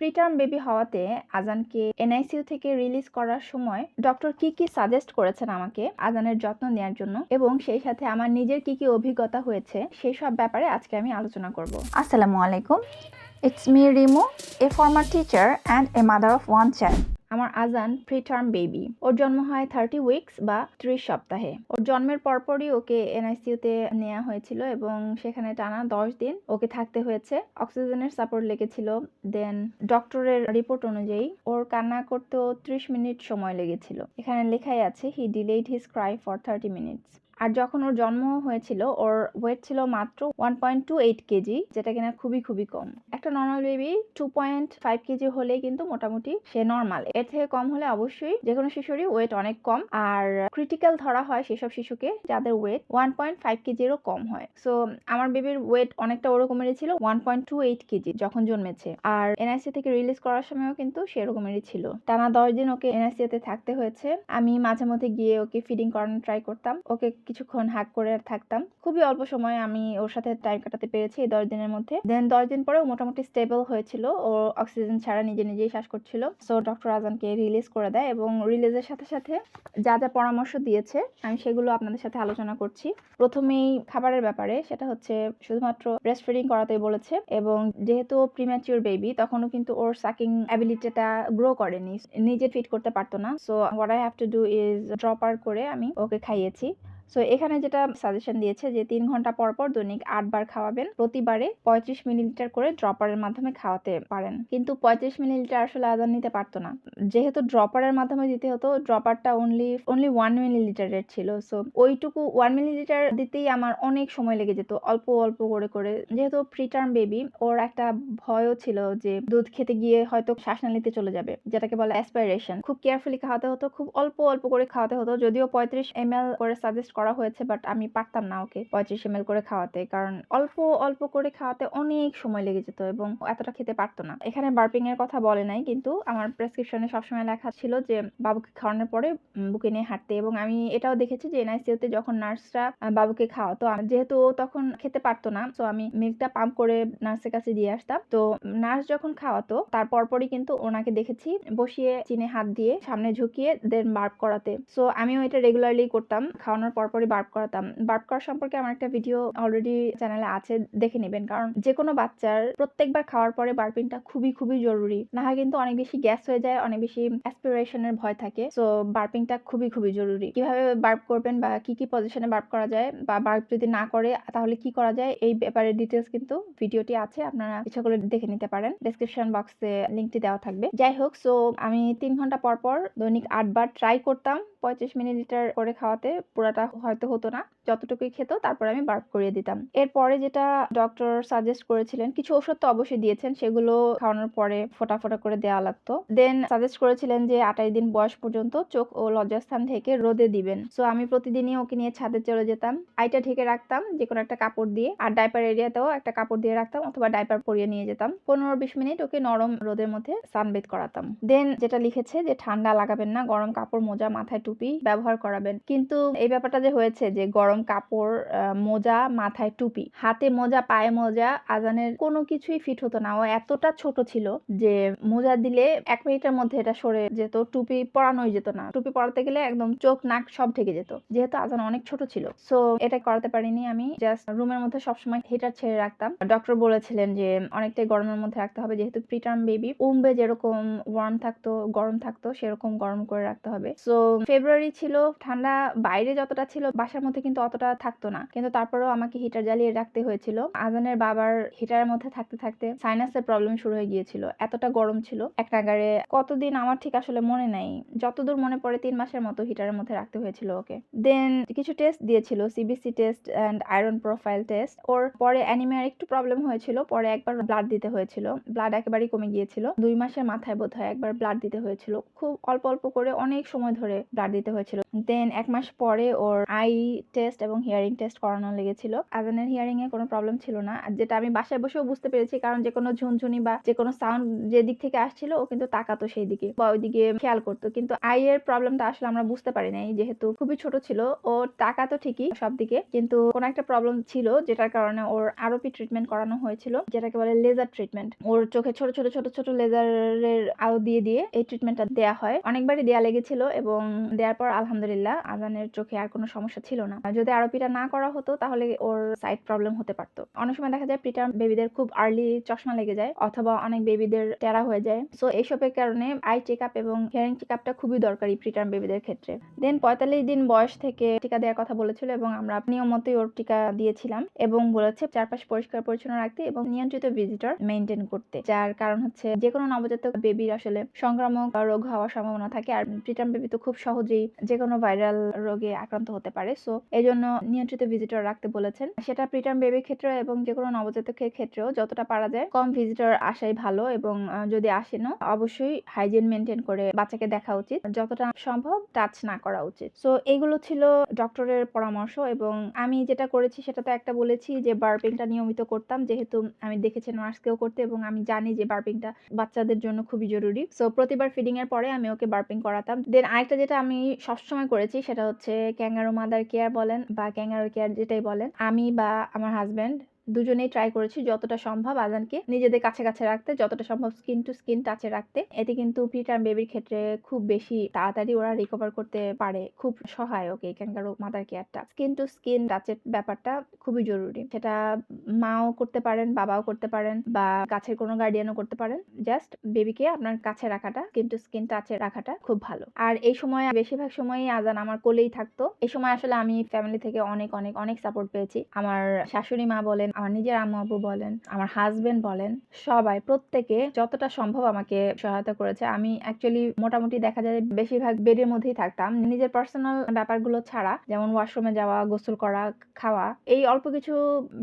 Preterm baby হওয়াতে আজানকে NICU থেকে release করার সময় ডক্টর কি কি সাজেস্ট করেছেন আমাকে আজানের যত্ন নেওয়ার জন্য এবং সেই সাথে আমার নিজের কি কি অভিজ্ঞতা হয়েছে সেই সব ব্যাপারে আজকে আমি আলোচনা করব। আসসালামু আলাইকুম it's me Rimu a former teacher and a mother of one child আমার আজান প্রিটার্ম বেবি ওর জন্ম হয় থার্টি উইকস বা ত্রিশ সপ্তাহে। ওর জন্মের পরপরই ওকে এনআইসিউতে নেওয়া হয়েছিল এবং সেখানে টানা দশ দিন ওকে থাকতে হয়েছে। অক্সিজেনের সাপোর্ট লেগেছিল। দেন ডক্টরের রিপোর্ট অনুযায়ী ওর কান্না করতেও ত্রিশ মিনিট সময় লেগেছিল। এখানে লেখাই আছে he delayed his cry for thirty minutes আর যখন ওর জন্ম হয়েছিল, ওর ওয়েট ছিল মাত্র one point two eight kg, যেটা কিনা খুবই খুবই কম। একটা normal baby two point five kg হলেই কিন্তু মোটামুটি সে নর্মাল এর থেকে কম হলে অবশ্যই যে কোনো শিশুরই ওয়েট অনেক কম। আর ক্রিটিক্যাল ধরা হয় সেসব শিশুকে যাদের ওয়েট ওয়ান পয়েন্ট ফাইভ কেজিরও কম হয়। সো আমার বেবির ওয়েট অনেকটা ওরকমেরই ছিল one point two eight kg যখন জন্মেছে। আর এনআইসি থেকে রিলিজ করার সময়ও কিন্তু সেরকমেরই ছিল। টানা দশ দিন ওকে এনআইসি তে থাকতে হয়েছে। আমি মাঝে মধ্যে গিয়ে ওকে ফিডিং করানোর ট্রাই করতাম। ওকে কিছুক্ষণ হ্যাক করে থাকতাম। খুবই অল্প সময় আমি ওর সাথে টাইম কাটাতে পেরেছি এই দশ দিনের মধ্যে। দেন দশ দিন পরে ও মোটামুটি স্টেবল হয়েছিল। ও অক্সিজেন ছাড়া নিজে নিজেই শ্বাস করছিল। সো ডক্টর আজানকে রিলিজ করে দেয় এবং রিলিজের সাথে সাথে যা যা পরামর্শ দিয়েছে, আমি সেগুলো আপনাদের সাথে আলোচনা করছি। প্রথমেই খাবারের ব্যাপারে, সেটা হচ্ছে শুধুমাত্র ব্রেস্ট ফিডিং করাতেই বলেছে এবং যেহেতু প্রিম্যাচিওর বেবি তখনও কিন্তু ওর সাকিং অ্যাবিলিটিটা গ্রো করেনি। নিজে ফিট করতে পারতো না। So what I have to do is dropper করে আমি ওকে খাইয়েছি। সো এখানে যেটা সাজেশন দিয়েছে যে, তিন ঘণ্টা পর পর দৈনিক আটবার খাওয়াবেন। প্রতিবারে পঁয়ত্রিশ মিলিলিটার করে ড্রপারের মাধ্যমে খাওয়াতে পারেন। কিন্তু পঁয়ত্রিশ মিলিলিটার আসলে আদান নিতে পারতো না। যেহেতু ড্রপারের মাধ্যমে দিতে হতো ড্রপারটা অনলি অনলি ওয়ান মিলিলিটারের ছিল। সো ওইটুকু ওয়ান মিলিলিটার দিতেই আমার অনেক সময় লেগে যেত, অল্প অল্প করে করে। যেহেতু প্রিটার্ম বেবি ওর একটা ভয়ও ছিল যে, দুধ খেতে গিয়ে হয়তো শ্বাস নালিতে চলে যাবে, যেটাকে বলে অ্যাসপাইরেশন খুব কেয়ারফুলি খাওয়াতে হতো, খুব অল্প অল্প করে খাওয়াতে হতো, যদিও পঁয়ত্রিশ এম করে সাজেস্ট করা হয়েছে বাট আমি পারতাম না ওকে পঁয়ত্রিশ এম করে খাওয়াতে। কারণ অল্প অল্প করে খাওয়াতে অনেক সময় লেগে যেত এবং এতটা খেতে পারতো না। এখানে বার্পিং এর কথা বলে নাই, কিন্তু আমার প্রেসক্রিপশনে সবসময় লেখা ছিল যে, বাবুকে খাওয়ানোর পরে বুকে নিয়ে হাঁটতে। এবং আমি এটাও দেখেছি যে এনআইসিউতে যখন নার্সরা বাবুকে খাওয়াতো যেহেতু ও তখন খেতে পারতো না তো আমি মিল্কটা পাম্প করে নার্সের কাছে দিয়ে আসতাম। তো নার্স যখন খাওয়াতো, তার পরপরই কিন্তু ওনাকে দেখেছি বসিয়ে, চিনে হাত দিয়ে সামনে ঝুঁকিয়ে দেন বার্প করাতে। সো আমিও এটা রেগুলারলি করতাম। খাওয়ানোর পরপরই বার্প করাতাম। বার্প করা সম্পর্কে আমার একটা ভিডিও অলরেডি চ্যানেলে আছে, দেখে নেবেন। কারণ যে কোনো বাচ্চার প্রত্যেকবার খাওয়ার পরে বার্পিংটা খুবই খুবই জরুরি। না হয় কিন্তু অনেক বেশি গ্যাস হয়ে যায়, অনেক বেশি অ্যাসপিরেশনের ভয় থাকে। সো বার্পিংটা খুবই খুবই জরুরি। কীভাবে বার্প করবেন বা কি কি পজিশনে বার্প করা যায় বা বার্প যদি না করে, তাহলে কি করা যায়? এই ব্যাপারে ডিটেলস কিন্তু ভিডিওটি আছে, আপনারা ইচ্ছা করলে দেখে নিতে পারেন। ডেসক্রিপশন বক্সে লিঙ্কটি দেওয়া থাকবে। যাই হোক সো আমি তিন ঘণ্টা পর পর দৈনিক আটবার ট্রাই করতাম। পঁয়ত্রিশ মিলিলিটার করে খাওয়াতে পুরাটা হয়তো হতো না, যতটুকুই খেত তারপর আমি বার্প করিয়ে দিতাম। এরপরে যেটা ডক্টর সাজেস্ট করেছিলেন, কিছু ওষুধ তো অবশ্যই দিয়েছেন, সেগুলো খাওয়ানোর পরে ফোটা ফোটা করে দেওয়া লাগতো। দেন সাজেস্ট করেছিলেন যে আঠাশ দিন বয়স পর্যন্ত চোখ ও লজ্জাস্থান ঢেকে রোদে দিবেন। সো আমি প্রতিদিনই ওকে নিয়ে ছাদে চলে যেতাম, আইটা ঢেকে রাখতাম যে কোনো একটা কাপড় দিয়ে, আর ডাইপার এরিয়াতেও একটা কাপড় দিয়ে রাখতাম অথবা ডাইপার পরিয়ে নিয়ে যেতাম। পনেরো বিশ মিনিট ওকে নরম রোদের মধ্যে সানবেদ করাতাম। দেন যেটা লিখেছে যে ঠান্ডা লাগাবেন না, গরম কাপড় মোজা মাথায় টুপি ব্যবহার করাবেন। কিন্তু এই ব্যাপারটা যে হয়েছে যে গরম কাপড় মোজা, মাথায় টুপি, হাতে মোজা, পায়ে মোজা, আজানের কোনো কিছুই ফিট হতো না। ও এতটা ছোট ছিল যে মোজা দিলে এক মিনিটের মধ্যে এটা সরে যেত, টুপি পরানোই যেত না। টুপি পরাতে গেলে একদম চোখ, নাক সব ঢেকে যেত। যেহেতু আজান অনেক ছোট ছিল। সো এটা করাতে পারিনি আমি। জাস্ট রুমের মধ্যে সবসময় হিটার ছেড়ে রাখতাম। ডক্টর বলেছিলেন যে অনেকটাই গরমের মধ্যে রাখতে হবে। যেহেতু প্রিটার্ম বেবি উম্বে যেরকম ওয়ার্ম থাকতো, গরম থাকতো, সেরকম গরম করে রাখতে হবে। সো ফেব্রুয়ারি ছিল, ঠান্ডা বাইরে যতটা ছিল বাসার মধ্যে কিন্তু অতটা থাকতো না। কিন্তু তারপরেও আমাকে হিটার জ্বালিয়ে রাখতে হয়েছিল। আজানের বাবার হিটারের মধ্যে থাকতে থাকতে সাইনাসের প্রবলেম শুরু হয়ে গিয়েছিল। এতটা গরম ছিল, এক নাগারে কতদিন আমার ঠিক আসলে মনে নাই। যতদূর মনে পড়ে তিন মাসের মতো হিটারের মধ্যে রাখতে হয়েছিল ওকে। দেন কিছু টেস্ট দিয়েছিল CBC test and iron profile test ওর পরে অ্যানিমিয়ার একটু প্রবলেম হয়েছিল, পরে একবার ব্লাড দিতে হয়েছিল। ব্লাড একেবারেই কমে গিয়েছিল। দুই মাসের মাথায় বোধ হয় একবার ব্লাড দিতে হয়েছিল। খুব অল্প অল্প করে অনেক সময় ধরে ব্লাড দিতে হয়েছিল। দেন এক মাস পরে ওর আই টেস্ট এবং হিয়ারিং টেস্ট করানো লেগেছিল। আজানের হিয়ারিং এ কোনো প্রবলেম ছিল না। যেটা আমি বাসায় বসেও বুঝতে পেরেছি, কারণ যে কোনো ঝুনঝুনি বা যে কোনো সাউন্ড যে দিক থেকে আসছিল, ও কিন্তু তাকাতো সেই দিকে বা ওইদিকে খেয়াল করতো। কিন্তু আই এর প্রবলেমটা আসলে আমরা বুঝতে পারি নাই, যেহেতু খুবই ছোট ছিল। ও তাকাতো ঠিকই সব দিকে, কিন্তু কোনো একটা প্রবলেম ছিল, যেটার কারণে ওর আরোপি ট্রিটমেন্ট করানো হয়েছিল, যেটাকে বলে লেজার ট্রিটমেন্ট ওর চোখে ছোট ছোট ছোট ছোট লেজারের আলো দিয়ে দিয়ে এই ট্রিটমেন্টটা দেয়া হয়। অনেকবারই দেয়া লেগেছিল এবং দেওয়ার পর আলহামদুলিল্লাহ আজানের চোখে আর কোনো সমস্যা ছিল না। আর যদি আরোপিটা না করা হতো, তাহলে ওর সাইড প্রবলেম হতে পারতো। অনেক সময় দেখা যায় প্রিটার্ম বেবিদের খুব আর্লি চশমা লেগে যায়, অথবা অনেক বেবিদের টেরা হয়ে যায়। সো এইসবের কারণে আই চেক আপ এবং হিয়ারিং চেক আপটা খুবই দরকারি প্রিটার্ম বেবিদের ক্ষেত্রে। দেন পঁয়তাল্লিশ দিন বয়স থেকে টিকা দেওয়ার কথা বলেছিল এবং আমরা নিয়মতই ওর টিকা দিয়েছিলাম এবং বলেছে চারপাশ পরিষ্কার পরিচ্ছন্ন রাখতে এবং নিয়ন্ত্রিত ভিজিটর মেনটেন করতে। যার কারণ হচ্ছে যে কোনো নবজাতক বেবির আসলে সংক্রামক রোগ হওয়ার সম্ভাবনা থাকে, আর প্রিটার্ম বেবি তো খুব সহজেই যে কোনো ভাইরাল রোগে আক্রান্ত হতে পারে। সো এই জন্য নিয়ন্ত্রিত ভিজিটর রাখতে বলেছেন। সেটা প্রিটার্ম বেবির ক্ষেত্রে এবং যে কোনো নবজাতকের ক্ষেত্রেও যতটা পারা যায়, কম ভিজিটর আসাই ভালো এবং যদি আসেনও অবশ্যই হাইজিন মেনটেন করে বাচ্চাকে দেখা উচিত। যতটা সম্ভব টাচ না করা উচিত। সো এগুলো ছিল ডক্টরের পরামর্শ এবং আমি যেটা করেছি সেটা তো একটা বলেছি যে বার্পিংটা নিয়মিত করতাম। যেহেতু আমি দেখেছি নার্সকেও করতে এবং আমি জানি যে বার্পিংটা বাচ্চাদের জন্য খুবই জরুরি। সো প্রতিবার ফিডিং এর পরে আমি ওকে বার্পিং করাতাম। দেন আরেকটা যেটা আমি সবসময় করেছি সেটা হচ্ছে ক্যাঙ্গারো মাদার কেয়ার বলেন বা ক্যাঙ্গারো কেয়ার যেটাই বলেন। আমি বা আমার হাজবেন্ড দুজনেই ট্রাই করেছি যতটা সম্ভব আজানকে নিজেদের কাছে কাছে রাখতে, যতটা সম্ভব স্কিন টু স্কিন টাচে রাখতে। এতে কিন্তু প্রিটার্ম বেবির ক্ষেত্রে খুব বেশি তাড়াতাড়ি ওরা রিকভার করতে পারে। খুব সহায়ক ক্যাঙ্গারো মাদার কেয়ারটা স্কিন টু স্কিন টাচের ব্যাপারটা খুবই জরুরি। সেটা মাও করতে পারেন, বাবাও করতে পারেন বা কাছের কোনো গার্ডিয়ানও করতে পারেন। জাস্ট বেবিকে আপনার কাছে রাখাটা স্কিন টু স্কিন টাচে রাখাটা খুব ভালো। আর এই সময় বেশিরভাগ সময়ই আজান আমার কোলেই থাকতো। এই সময় আসলে আমি ফ্যামিলি থেকে অনেক অনেক অনেক সাপোর্ট পেয়েছি। আমার শাশুড়ি মা বলেন আমার নিজের আম্মু আব্বু বলেন, আমার হাজবেন্ড বলেন, সবাই, প্রত্যেকে যতটা সম্ভব আমাকে সহায়তা করেছে। আমি অ্যাকচুয়ালি মোটামুটি দেখা যায় বেশিরভাগ বেডের মধ্যেই থাকতাম। নিজের পার্সোনাল ব্যাপারগুলো ছাড়া, যেমন ওয়াশরুমে যাওয়া, গোসল করা, খাওয়া, এই অল্প কিছু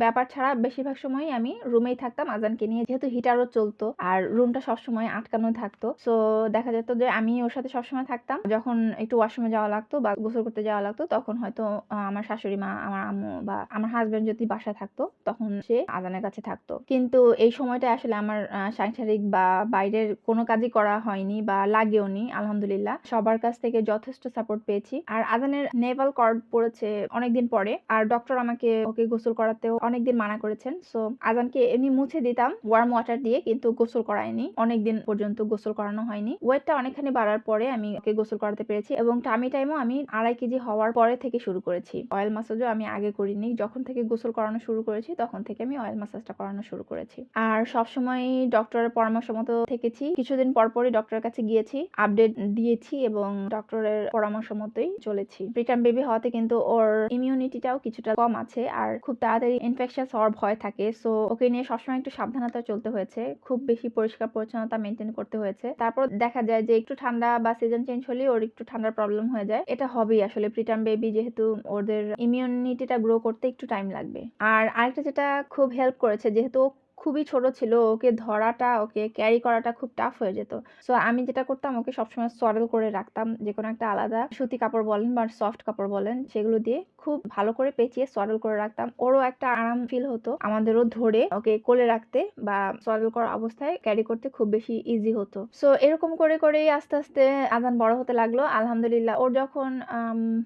ব্যাপার ছাড়া বেশিরভাগ সময়ই আমি রুমেই থাকতাম। আজানকে নিয়ে যেহেতু হিটারও চলতো আর রুমটা সবসময় আটকানো থাকতো। সো দেখা যেত যে আমি ওর সাথে সবসময় থাকতাম। যখন একটু ওয়াশরুমে যাওয়া লাগতো বা গোসল করতে যাওয়া লাগতো, তখন হয়তো আমার শাশুড়ি মা, আমার আম্মু বা আমার হাজবেন্ড যদি বাসায় থাকতো, তখন সে আজানের কাছে থাকতো। কিন্তু এই সময়টা আসলে আমার সাংসারিক বা বাইরের কোনো কাজই করা হয়নি বা লাগেওনি, আলহামদুলিল্লাহ। সবার কাছ থেকে যথেষ্ট সাপোর্ট পেয়েছি। আর আজানের নেভাল কর্ড পড়েছে অনেকদিন পরে। আর ডক্টর আমাকে ওকে গোসল করাতেও অনেকদিন মানা করেছেন। সো আজানকে এমনি মুছে দিতাম ওয়ার্ম ওয়াটার দিয়ে, কিন্তু গোসল করায়নি। অনেকদিন পর্যন্ত গোসল করানো হয়নি। ওয়েটটা অনেকখানি বাড়ার পরে আমি ওকে গোসল করাতে পেরেছি এবং টামি টাইমও আমি আড়াই কেজি হওয়ার পরে থেকে শুরু করেছি। অয়েল মাসাজও আমি আগে করিনি। যখন থেকে গোসল করানো শুরু করেছি তখন থেকে আমি অয়েল মাসাজটা করানো শুরু করেছি। আর সবসময় ডক্টরের পরামর্শ মতো থেকেছি। কিছুদিন পর পরই ডক্টরের কাছে গিয়েছি আপডেট দিয়েছি এবং ডক্টরের পরামর্শ মতোই চলেছি। প্রিটার্ম বেবি হওয়াতে কিন্তু ওর ইমিউনিটিটাও কিছুটা কম আছে আর খুব তাড়াতাড়ি ইনফেকশন হওয়ার ভয় থাকে। সো ওকে নিয়ে সবসময় একটু সাবধানতা চলতে হয়েছে। খুব বেশি পরিষ্কার পরিচ্ছন্নতা মেনটেন করতে হয়েছে। তারপর দেখা যায় যে একটু ঠান্ডা বা সিজন চেঞ্জ হলে ওর একটু ঠান্ডার প্রবলেম হয়ে যায়। এটা হবেই আসলে। প্রিটার্ম বেবি যেহেতু ওদের ইমিউনিটিটা গ্রো করতে একটু টাইম লাগবে। আর আরেকটা খুব হেল্প করেছে। যেহেতু খুবই ছোট ছিল, ওকে ধরাটা, ওকে ক্যারি করাটা খুব টাফ হয়ে যেত। সো আমি যেটা করতাম, ওকে সবসময় সরেল করে রাখতাম যে কোনো একটা আলাদা সুতি কাপড় বলেন বা সফট কাপড় বলেন, সেগুলো দিয়ে খুব ভালো করে পেঁচিয়ে সরেল করে রাখতাম। ওরও একটা আরাম ফিল হতো আমাদেরও ধরে ওকে কোলে রাখতে বা সরেল করা অবস্থায় ক্যারি করতে খুব বেশি ইজি হতো। সো এরকম করে করেই আস্তে আস্তে আজান বড় হতে লাগল। আলহামদুলিল্লাহ, ওর যখন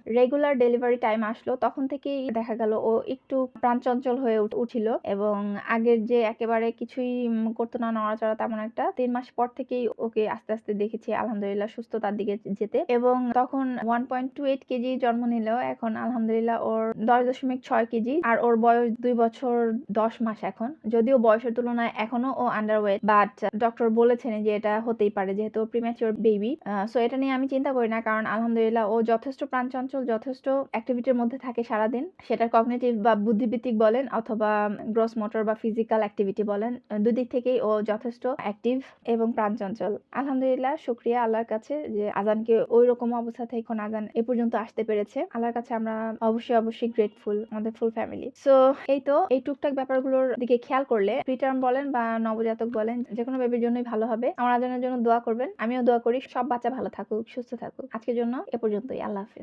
রেগুলার ডেলিভারি টাইম আসলো, তখন থেকেই দেখা গেল ও একটু প্রাণচঞ্চল হয়ে উঠ- উঠছিল এবং আগের যে একেবারে কিছুই করতো না, নড়াচড়া তেমন একটা, তিন মাস পর থেকেই ওকে আস্তে আস্তে দেখেছি আলহামদুলিল্লাহ সুস্থতার দিকে যেতে। এবং তখন one point two eight kg জন্ম নিলেও এখন আলহামদুলিল্লাহ ওর দশ দশমিক ছয় কেজি আর ওর বয়স দুই বছর দশ মাস এখন। যদিও বয়সের তুলনায় এখনও ও আন্ডার ওয়েট বাট ডক্টর বলেছেন যে এটা হতেই পারে যেহেতু প্রিম্যাচিওর বেবি সো এটা নিয়ে আমি চিন্তা করি না, কারণ আলহামদুলিল্লাহ ও যথেষ্ট প্রাণচঞ্চল, যথেষ্ট অ্যাক্টিভিটির মধ্যে থাকে সারাদিন। সেটা কগনিটিভ বা বুদ্ধিবৃত্তিক বলেন অথবা গ্রস মোটর বা ফিজিক্যাল অ্যাক্টিভিটি বলেন দুদিক থেকেই ও যথেষ্ট অ্যাক্টিভ এবং প্রাণচঞ্চল। আলহামদুলিল্লাহ, শুক্রিয়া আল্লাহর কাছে যে আজানকে ওই রকম অবস্থা থেকে এখন আজান এ পর্যন্ত আসতে পেরেছে। আল্লাহর কাছে আমরা অবশ্যই অবশ্যই অবশ্যই গ্রেটফুল আমাদের ফুল ফ্যামিলি সো এই তো এই টুকটাক ব্যাপারগুলোর দিকে খেয়াল করলে প্রিটার্ম বলেন বা নবজাতক বলেন যে কোনো বেবির জন্যই ভালো হবে। আমার আজানের জন্য দোয়া করবেন। আমিও দোয়া করি, সব বাচ্চা ভালো থাকুক, সুস্থ থাকুক। আজকের জন্য এ পর্যন্তই। আল্লাহ হাফেজ।